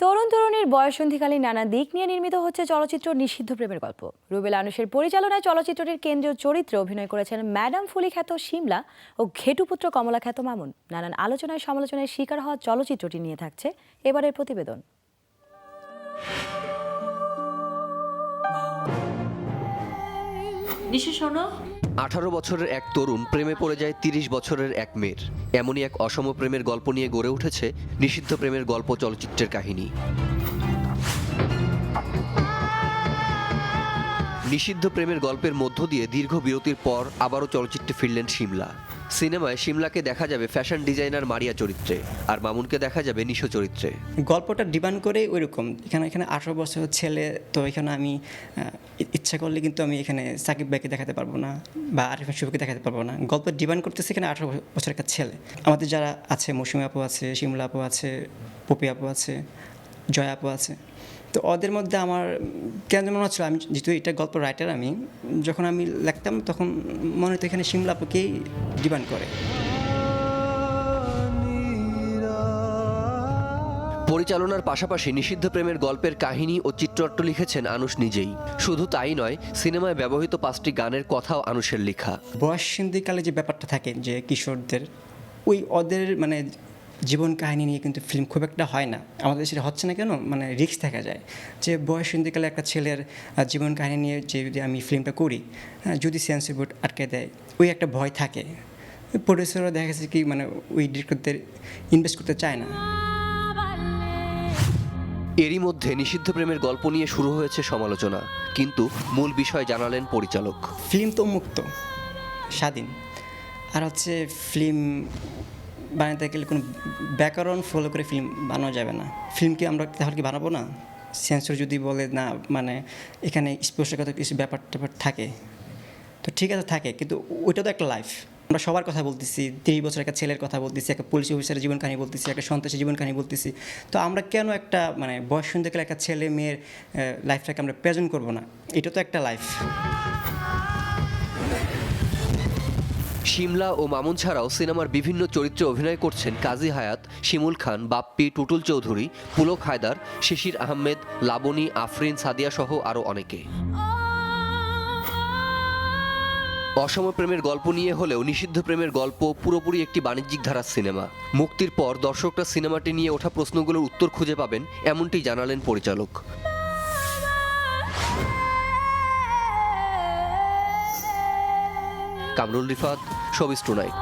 তরুণ তরুণীর বয়সন্ধিকালীন নানা দিক নিয়ে নির্মিত হচ্ছে চলচ্চিত্র নিষিদ্ধ প্রেমের গল্প। রুবেল আনুশের পরিচালনায় চলচ্চিত্রটির কেন্দ্রীয় চরিত্রে অভিনয় করেছেন ম্যাডাম ফুলি খ্যাত সিমলা ও ঘেটুপুত্র কমলা খ্যাত মামুন। নানান আলোচনায় সমালোচনায় শিকার হওয়া চলচ্চিত্রটি নিয়ে থাকছে এবারের প্রতিবেদন। নিশু শোনো আঠারো বছরের এক তরুণ প্রেমে পড়ে যায় তিরিশ বছরের এক মেয়ের। এমনই এক অসম প্রেমের গল্প নিয়ে গড়ে উঠেছে নিষিদ্ধ প্রেমের গল্প চলচ্চিত্রের কাহিনী। নিষিদ্ধ প্রেমের গল্পের মধ্য দিয়ে দীর্ঘ বিরতির পর আবারও চলচ্চিত্রে ফিরলেন সিমলা সিনেমায় সিমলাকে দেখা যাবে ফ্যাশন ডিজাইনার মারিয়া চরিত্রে, আর মামুনকে দেখা যাবে নিশো চরিত্রে। গল্পটা ডিমান্ড করে ওইরকম। এখানে এখানে আঠারো বছরের ছেলে, তো এখানে আমি ইচ্ছা করলে কিন্তু আমি এখানে সাকিব ভাইকে দেখাতে পারব না, বা আরিফান শুভকে দেখাতে পারব না। গল্প ডিমান্ড করতেছে এখানে আঠারো বছরের একটা ছেলে। আমাদের যারা আছে, মৌসুমি আপু আছে, শিমলা আপু আছে, পপি আপু আছে, জয়া আপু আছে তো ওদের মধ্যে আমার কেন মনে হচ্ছিল আমি যেহেতু এটা গল্প রাইটার আমি যখন আমি লিখতাম তখন মনে হতো এখানে শিমলা আপুকেই ডিমান্ড করে। পরিচালনার পাশাপাশি নিষিদ্ধ প্রেমের গল্পের কাহিনী ও চিত্রনাট্য লিখেছেন আনুশ নিজেই। শুধু তাই নয় সিনেমায় ব্যবহৃত পাঁচটি গানের কথাও আনুশের লেখা। বয়স বয়সন্ধিকালে যে ব্যাপারটা থাকে যে কিশোরদের ওই ওদের মানে জীবন কাহিনী নিয়ে কিন্তু ফিল্ম খুব একটা হয় না। আমাদের সেটা হচ্ছে না কেন? মানে রিস্ক দেখা যায়। যে বয়স বয়সন্ধিকালে একটা ছেলের জীবন কাহিনী নিয়ে যে যদি আমি ফিল্মটা করি হ্যাঁ, যদি সেন্সর বোর্ড আটকে দেয় ওই একটা ভয় থাকে। প্রডিউসাররা দেখা গেছে কি মানে ওই ডিরেক্টরদের ইনভেস্ট করতে চায় না। এরই মধ্যে নিষিদ্ধ প্রেমের গল্প নিয়ে শুরু হয়েছে সমালোচনা। কিন্তু মূল বিষয় জানালেন পরিচালক। ফিল্ম তো মুক্ত স্বাধীন। আর হচ্ছে ফিল্ম বানাতে গেলে কোনো ব্যাকরণ ফলো করে ফিল্ম বানানো যাবে না। ফিল্মকে আমরা তাহলে কি বানাবো না? সেন্সর যদি বলে না মানে এখানে স্পর্শগত কিছু ব্যাপার ট্যাপার থাকে, তো ঠিক আছে থাকে, কিন্তু ওইটা তো একটা লাইফ আমরা সবার কথা বলতেছি, তিরিশ বছর একটা ছেলের কথা বলতেছি, একটা পুলিশ অফিসারের জীবন কাহিনী বলতেছি, একটা সন্ত্রাসী জীবন কাহিনী বলতেছি, তো আমরা কেন একটা মানে বয়স শুনতে গেলে একটা ছেলে মেয়ের লাইফটাকে আমরা প্রেজেন্ট করব না? এটা তো একটা লাইফ শিমলা ও মামুন ছাড়াও সিনেমার বিভিন্ন চরিত্রে অভিনয় করছেন কাজী হায়াত, শিমুল খান, বাপ্পি, টুটুল চৌধুরী, পুলক হায়দার, শিশির আহমেদ লাবণী আফরিন সাদিয়া সহ আরও অনেকে। অসম প্রেমের গল্প নিয়ে হলেও নিষিদ্ধ প্রেমের গল্প পুরোপুরি একটি বাণিজ্যিক ধারার সিনেমা। মুক্তির পর দর্শকরা সিনেমাটি নিয়ে ওঠা প্রশ্নগুলোর উত্তর খুঁজে পাবেন, এমনটি জানালেন পরিচালক। Kamrul Rifat showbiz tonight.